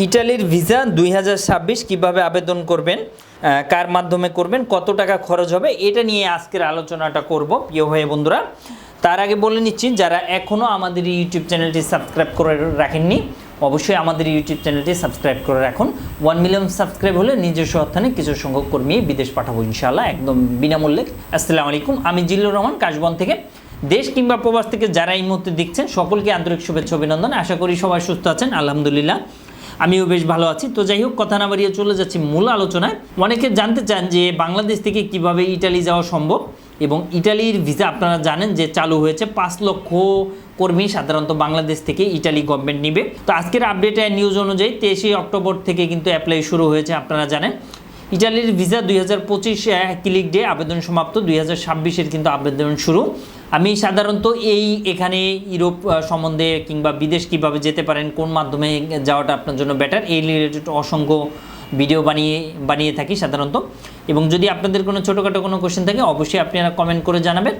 ইটালির ভিসা দুই কীভাবে আবেদন করবেন কার মাধ্যমে করবেন, কত টাকা খরচ হবে, এটা নিয়ে আজকের আলোচনাটা করব, প্রিয় হয়ে বন্ধুরা। তার আগে বলে নিচ্ছি, যারা এখনও আমাদের ইউটিউব চ্যানেলটি সাবস্ক্রাইব করে রাখেননি, অবশ্যই আমাদের ইউটিউব চ্যানেলটি সাবস্ক্রাইব করে রাখুন। ওয়ান মিলিয়ন সাবস্ক্রাইব হলে নিজস্ব অর্থানে কিছু সংখ্যক কর্মী বিদেশ পাঠাবো, ইনশাআল্লাহ, একদম বিনামূল্যে। আসসালামু আলাইকুম, আমি জিল্লুর রহমান, কাশবন থেকে। দেশ কিংবা প্রবাস থেকে যারা এই মুহূর্তে দেখছেন, সকলকে আন্তরিক শুভেচ্ছা, অভিনন্দন। আশা করি সবাই সুস্থ আছেন, আলহামদুলিল্লাহ। আমিও বেশ ভালো আছি। তো যাই হোক, কথা না বাড়িয়ে চলে যাচ্ছি মূল আলোচনায়। অনেকে জানতে চান যে বাংলাদেশ থেকে কীভাবে ইটালি যাওয়া সম্ভব? এবং ইটালির ভিসা আপনারা জানেন যে চালু হয়েছে পাঁচ লক্ষ কর্মী সাধারণত বাংলাদেশ থেকে ইটালি গভর্নমেন্ট নিবে। তো আজকের আপডেট নিউজ অনুযায়ী তেইশে অক্টোবর থেকে কিন্তু অ্যাপ্লাই শুরু হয়েছে, আপনারা জানেন। ইটালির ভিসা দুই হাজার পঁচিশ ক্লিক ডে আবেদন সমাপ্ত, দুই হাজার ছাব্বিশের কিন্তু আবেদন শুরু। আমি সাধারণত এই এখানে ইউরোপ সম্বন্ধে কিংবা বিদেশ কীভাবে যেতে পারেন, কোন মাধ্যমে যাওয়াটা আপনার জন্য বেটার এই রিলেটেড অসংখ্য ভিডিও বানিয়ে বানিয়ে থাকি সাধারণত। এবং যদি আপনাদের কোনো ছোটোখাটো কোনো কোশ্চেন থাকে, অবশ্যই আপনারা কমেন্ট করে জানাবেন।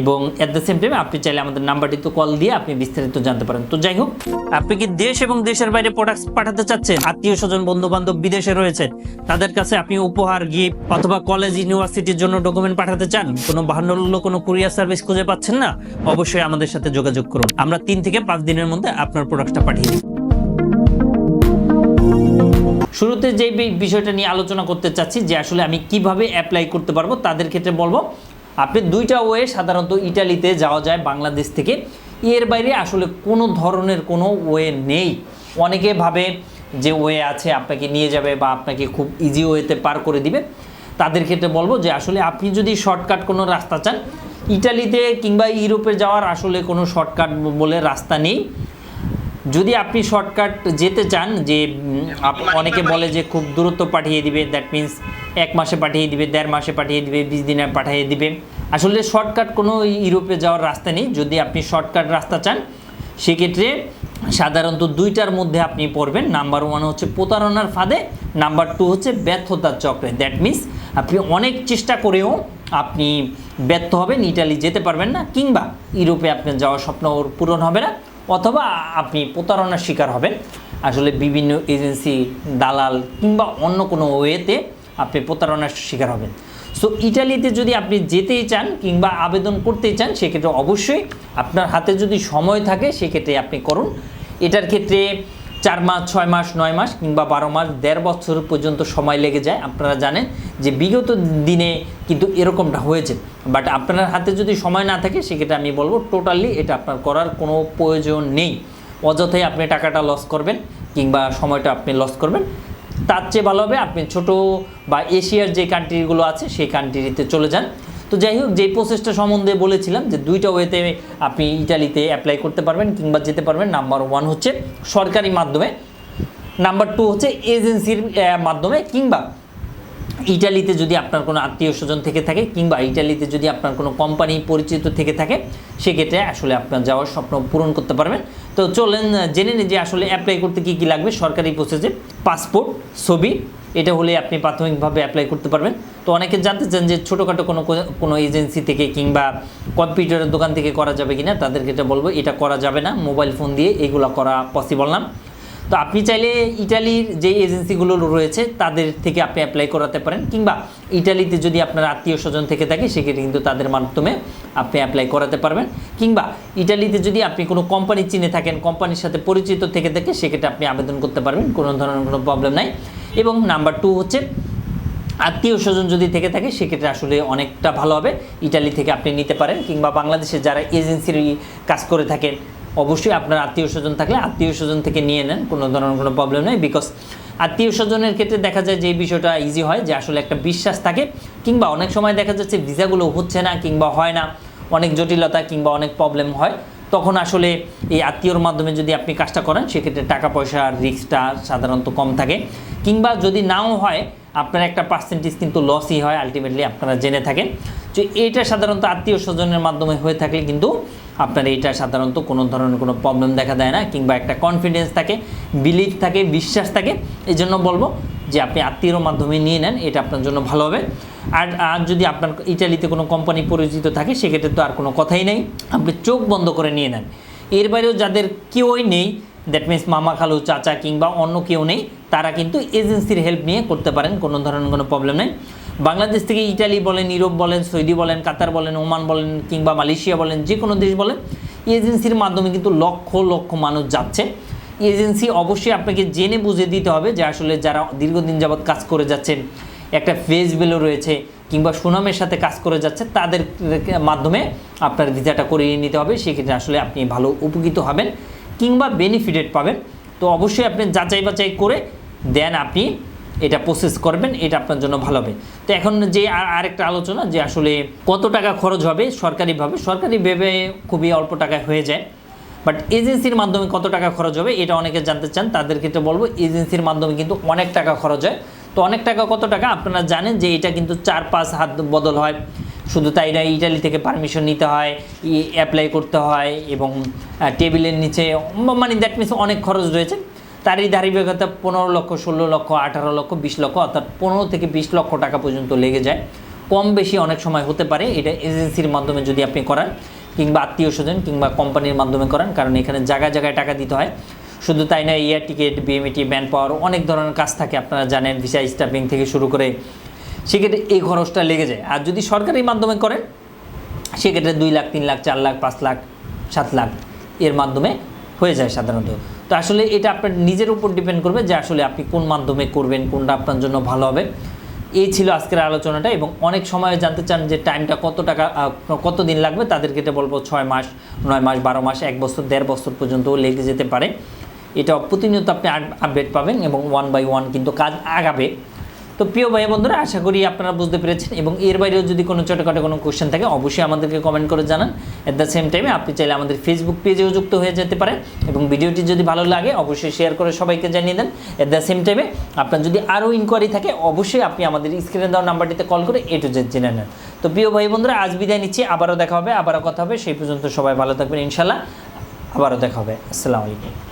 এবং অ্যাট দ্য সেম টাইম আপনি চাইলে আমাদের নাম্বারটিতে কল দিয়ে আপনি বিস্তারিত জানতে পারেন। তো যাই হোক, আপনি কি দেশ এবং দেশের বাইরে প্রোডাক্টস পাঠাতে চাচ্ছেন? আত্মীয় স্বজন বন্ধু বান্ধব বিদেশে রয়েছে, তাদের কাছে আপনি উপহার গিফট অথবা কলেজ ইউনিভার্সিটির জন্য ডকুমেন্ট পাঠাতে চান? কোনো বাহান্ন কোনো কুরিয়ার সার্ভিস খুঁজে পাচ্ছেন না? অবশ্যই আমাদের সাথে যোগাযোগ করুন। আমরা তিন থেকে পাঁচ দিনের মধ্যে আপনার প্রোডাক্টটা পাঠিয়ে দিই। শুরুতে যে বিষয়টা নিয়ে আলোচনা করতে চাচ্ছি, যে আসলে আমি কীভাবে অ্যাপ্লাই করতে পারব, তাদের ক্ষেত্রে বলব আপনি দুইটা ওয়ে সাধারণত ইটালিতে যাওয়া যায় বাংলাদেশ থেকে। এর বাইরে আসলে কোনো ধরনের কোনো ওয়ে নেই। অনেকে ভাবে যে ওয়ে আছে আপনাকে নিয়ে যাবে বা আপনাকে খুব ইজি ওয়েতে পার করে দিবে। তাদের ক্ষেত্রে বলব যে আসলে আপনি যদি শর্টকাট কোনো রাস্তা চান, ইটালিতে কিংবা ইউরোপে যাওয়ার আসলে কোনো শর্টকাট বলে রাস্তা নেই। যদি আপনি শর্টকাট যেতে চান, যে অনেকে বলে যে খুব দূরত্ব পাঠিয়ে দিবে দ্যাট মিন্স এক মাসে পাঠিয়ে দিবে, দেড় মাসে পাঠিয়ে দিবে, বিশ দিনে পাঠিয়ে দিবে। আসলে শর্টকাট কোনো ইউরোপে যাওয়ার রাস্তা নেই। যদি আপনি শর্টকাট রাস্তা চান, সেক্ষেত্রে সাধারণত দুইটার মধ্যে আপনি পড়বেন। নাম্বার ওয়ান হচ্ছে প্রতারণার ফাঁদে নাম্বার টু হচ্ছে ব্যর্থতার চক্রে। দ্যাট মিন্স আপনি অনেক চেষ্টা করেও আপনি ব্যর্থ হবেন, ইটালি যেতে পারবেন না, কিংবা ইউরোপে আপনার যাওয়ার স্বপ্ন পূরণ হবে না। অথবা আপনি প্রতারণার শিকার হবেন। আসলে বিভিন্ন এজেন্সি, দালাল কিংবা অন্য কোনো ওয়েতে আপনি প্রতারণার শিকার হবেন। সো ইটালিতে যদি আপনি যেতেই চান কিংবা আবেদন করতে চান, সেক্ষেত্রে অবশ্যই আপনার হাতে যদি সময় থাকে, সেক্ষেত্রে আপনি করুন। এটার ক্ষেত্রে চার মাস, ছয় মাস, নয় মাস কিংবা বারো মাস, দেড় বছর পর্যন্ত সময় লেগে যায়। আপনারা জানেন যে বিগত দিনে কিন্তু এরকমটা হয়েছে। বাট আপনার হাতে যদি সময় না থাকে, সেক্ষেত্রে আমি বলব টোটালি এটা আপনার করার কোনো প্রয়োজন নেই। অযথাই আপনি টাকাটা লস করবেন কিংবা সময়টা আপনি লস করবেন। তার চেয়ে ভালো হবে আপনি ছোট বা এশিয়ার যে কান্ট্রিগুলো আছে, সেই কান্ট্রিতে চলে যান। তো যাই হোক যে প্রসেসটা সম্বন্ধে বলেছিলাম যে দুইটা ওয়েতে আপনি ইটালিতে অ্যাপ্লাই করতে পারবেন কিংবা যেতে পারবেন নাম্বার ওয়ান হচ্ছে সরকারি মাধ্যমে নাম্বার টু হচ্ছে এজেন্সির মাধ্যমে কিংবা ইটালিতে যদি আপনার কোনো আত্মীয় স্বজন থেকে থাকে কিংবা ইটালিতে যদি আপনার কোনো কোম্পানি পরিচিত থেকে থাকে, সেক্ষেত্রে আসলে আপনার যাওয়ার স্বপ্ন পূরণ করতে পারবেন। তো চলেন জেনে নিন যে আসলে অ্যাপ্লাই করতে কী কী লাগবে সরকারি প্রসেসে পাসপোর্ট ছবি এটা হলে আপনি প্রাথমিকভাবে অ্যাপ্লাই করতে পারবেন। তো অনেকে জানতে চান যে ছোটোখাটো কোনো কোনো এজেন্সি থেকে কিংবা কম্পিউটারের দোকান থেকে করা যাবে কিনা, তাদেরকে এটা বলব, এটা করা যাবে না। মোবাইল ফোন দিয়ে এগুলো করা পসিবল না। তো আপনি চাইলে ইটালির যে এজেন্সিগুলো রয়েছে, তাদের থেকে আপনি অ্যাপ্লাই করাতে পারেন। কিংবা ইটালিতে যদি আপনার আত্মীয় স্বজন থেকে থাকে, সেক্ষেত্রে কিন্তু তাদের মাধ্যমে আপনি অ্যাপ্লাই করাতে পারবেন। কিংবা ইটালিতে যদি আপনি কোনো কোম্পানি চিনে থাকেন কোম্পানির সাথে পরিচিত থেকে থাকে, সেক্ষেত্রে আপনি আবেদন করতে পারবেন। কোনো ধরনের কোনো প্রবলেম নাই। এবং নাম্বার টু হচ্ছে আত্মীয় স্বজন যদি থেকে থাকে, সেক্ষেত্রে আসলে অনেকটা ভালো হবে। ইটালি থেকে আপনি নিতে পারেন কিংবা বাংলাদেশে যারা এজেন্সির কাজ করে থাকেন, অবশ্যই আপনার আত্মীয় স্বজন থাকলে আত্মীয় স্বজন থেকে নিয়ে নেন, কোনো ধরনের কোনো প্রবলেম নেই। বিকজ আত্মীয় স্বজনের ক্ষেত্রে দেখা যায় যে বিষয়টা ইজি হয় যে আসলে একটা বিশ্বাস থাকে, কিংবা অনেক সময় দেখা যাচ্ছে ভিসাগুলো হচ্ছে না, কিংবা হয় না, অনেক জটিলতা কিংবা অনেক প্রবলেম হয়। তখন আসলে এই আত্মীয়র মাধ্যমে যদি আপনি কাজটা করেন, সেক্ষেত্রে টাকা পয়সার রিস্কটা সাধারণত কম থাকে। কিংবা যদি নাও হয়, আপনার একটা পার্সেন্টেজ কিন্তু লসই হয় আলটিমেটলি আপনারা জেনে থাকেন। তো এটা সাধারণত আত্মীয় স্বজনের মাধ্যমে হয়ে থাকলে কিন্তু আপনার এইটা সাধারণত কোনো ধরনের কোনো প্রবলেম দেখা দেয় না, কিংবা একটা কনফিডেন্স থাকে বিলিভ থাকে, বিশ্বাস থাকে। এই জন্য বলব যে আপনি আত্মীয়র মাধ্যমে নিয়ে নেন, এটা আপনার জন্য ভালো হবে। আর আর যদি আপনার ইটালিতে কোনো কোম্পানি পরিচিত থাকে, সেক্ষেত্রে তো আর কোনো কথাই নেই। আপনি চোখ বন্ধ করে নিয়ে নেন। এর বাইরেও যাদের কেউই নেই দ্যাট মিন্স মামা খালু, চাচা কিংবা অন্য কেউ নেই, তারা কিন্তু এজেন্সির হেল্প নিয়ে করতে পারেন, কোনো ধরনের কোনো প্রবলেম নেই। বাংলাদেশ থেকে ইটালি বলেন, ইউরোপ বলেন, সৌদি বলেন, কাতার বলেন, ওমান বলেন, কিংবা মালয়েশিয়া বলেন যে কোনো দেশ বলেন এজেন্সির মাধ্যমে কিন্তু লক্ষ লক্ষ মানুষ যাচ্ছে। এজেন্সি অবশ্যই আপনাকে জেনে বুঝে দিতে হবে যে আসলে যারা দীর্ঘদিন যাবৎ কাজ করে যাচ্ছেন একটা ফেস ভ্যালু রয়েছে কিংবা সুনামের সাথে কাজ করে যাচ্ছে তাদের মাধ্যমে আপনার ভিসাটা করিয়ে নিতে হবে। সেক্ষেত্রে আসলে আপনি ভালো উপকৃত হবেন কিংবা বেনিফিটেড পাবেন। তো অবশ্যই আপনি যাচাই বাছাই করে দেন আপনি এটা প্রসেস করবেন, এটা আপনার জন্য ভালো হবে। তো এখন যে আরেকটা আলোচনা যে আসলে কত টাকা খরচ হবে সরকারিভাবে, সরকারি ভেবে খুবই অল্প টাকায় হয়ে যায়। বাট এজেন্সির মাধ্যমে কত টাকা খরচ হবে, এটা অনেকে জানতে চান তাদের ক্ষেত্রে বলব এজেন্সির মাধ্যমে কিন্তু অনেক টাকা খরচ হয়। তো অনেক টাকা, কত টাকা? আপনারা জানেন যে এটা কিন্তু চার পাঁচ হাত বদল হয়। শুধু তাই না ইটালি থেকে পারমিশন নিতে হয় অ্যাপ্লাই করতে হয় এবং টেবিলের নিচে মানে দ্যাট মিনস অনেক খরচ রয়েছে। তারই ধারাবাহিকতা পনেরো লক্ষ, ষোলো লক্ষ, আঠারো লক্ষ, বিশ লক্ষ, অর্থাৎ পনেরো থেকে বিশ লক্ষ টাকা পর্যন্ত লেগে যায়। কম বেশি অনেক সময় হতে পারে, এটা এজেন্সির মাধ্যমে যদি আপনি করান, কিংবা আত্মীয় স্বজন কিংবা কোম্পানির মাধ্যমে করান, কারণ এখানে জায়গায় জায়গায় টাকা দিতে হয়। শুধু তাই না air ticket B M E T manpower অনেক ধরনের কাজ থাকে আপনারা জানেন ভিসা স্টাফিং থেকে শুরু করে। সেক্ষেত্রে এই খরচটা লেগে যায়। আর যদি সরকারি মাধ্যমে করেন, সেক্ষেত্রে দুই লাখ, তিন লাখ, চার লাখ, পাঁচ লাখ, সাত লাখ এর মাধ্যমে হয়ে যায় সাধারণত। তো আসলে এটা আপনার নিজের উপর ডিপেন্ড করবে যে আসলে আপনি কোন মাধ্যমে করবেন, কোনটা আপনার জন্য ভালো হবে। এই ছিল আজকের আলোচনাটা এবং অনেক সময় জানতে চান যে টাইমটা কত টাকা কত দিন লাগবে, তাদেরকে এটা বলব ছয় মাস, নয় মাস, বারো মাস, এক বছর, দেড় বছর পর্যন্ত লেগে যেতে পারে। এটা প্রতিনিয়ত আপনি আপডেট পাবেন এবং ওয়ান বাই ওয়ান কিন্তু কাজ আগাবে। তো প্রিয় ভাই বন্ধুরা, আশা করি আপনারা বুঝতে পেরেছেন এবং এর বাইরেও যদি কোনো ছোটোখাটো কোনো কোশ্চেন থাকে, অবশ্যই আমাদেরকে কমেন্ট করে জানান। অ্যাট দ্য সেম টাইমে আপনি চাইলে আমাদের ফেসবুক পেজেও যুক্ত হয়ে যেতে পারেন এবং ভিডিওটি যদি ভালো লাগে, অবশ্যই শেয়ার করে সবাইকে জানিয়ে দেন। অ্যাট দ্য সেম টাইমে আপনার যদি আরও ইনকোয়ারি থাকে, অবশ্যই আপনি আমাদের স্ক্রিনে দেওয়া নাম্বারটিতে কল করে এ টু জেড জেনে নেন। তো প্রিয় ভাই বন্ধুরা, আজ বিদায় নিচ্ছি, আবারও দেখা হবে, আবারও কথা হবে, সেই পর্যন্ত সবাই ভালো থাকবেন ইনশাল্লাহ আবারও দেখা হবে, আসসালামু আলাইকুম।